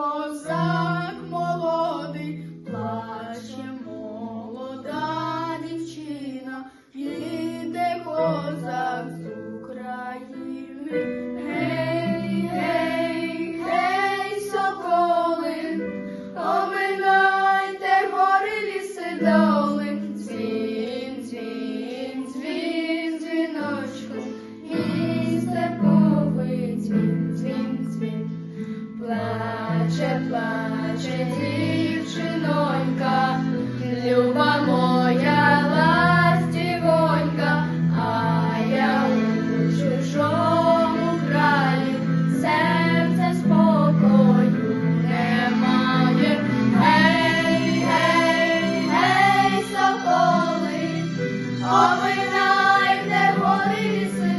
козак молодий, плаче молода дівчина, їде козак з України. Гей, гей, гей, соколи, Оминайте гори ліси доли, плаче дівчинонька, люба моя ластівонька, а я у чужому краю, серце спокою немає. Гей, гей, гей, соколи, оминайте гори ліси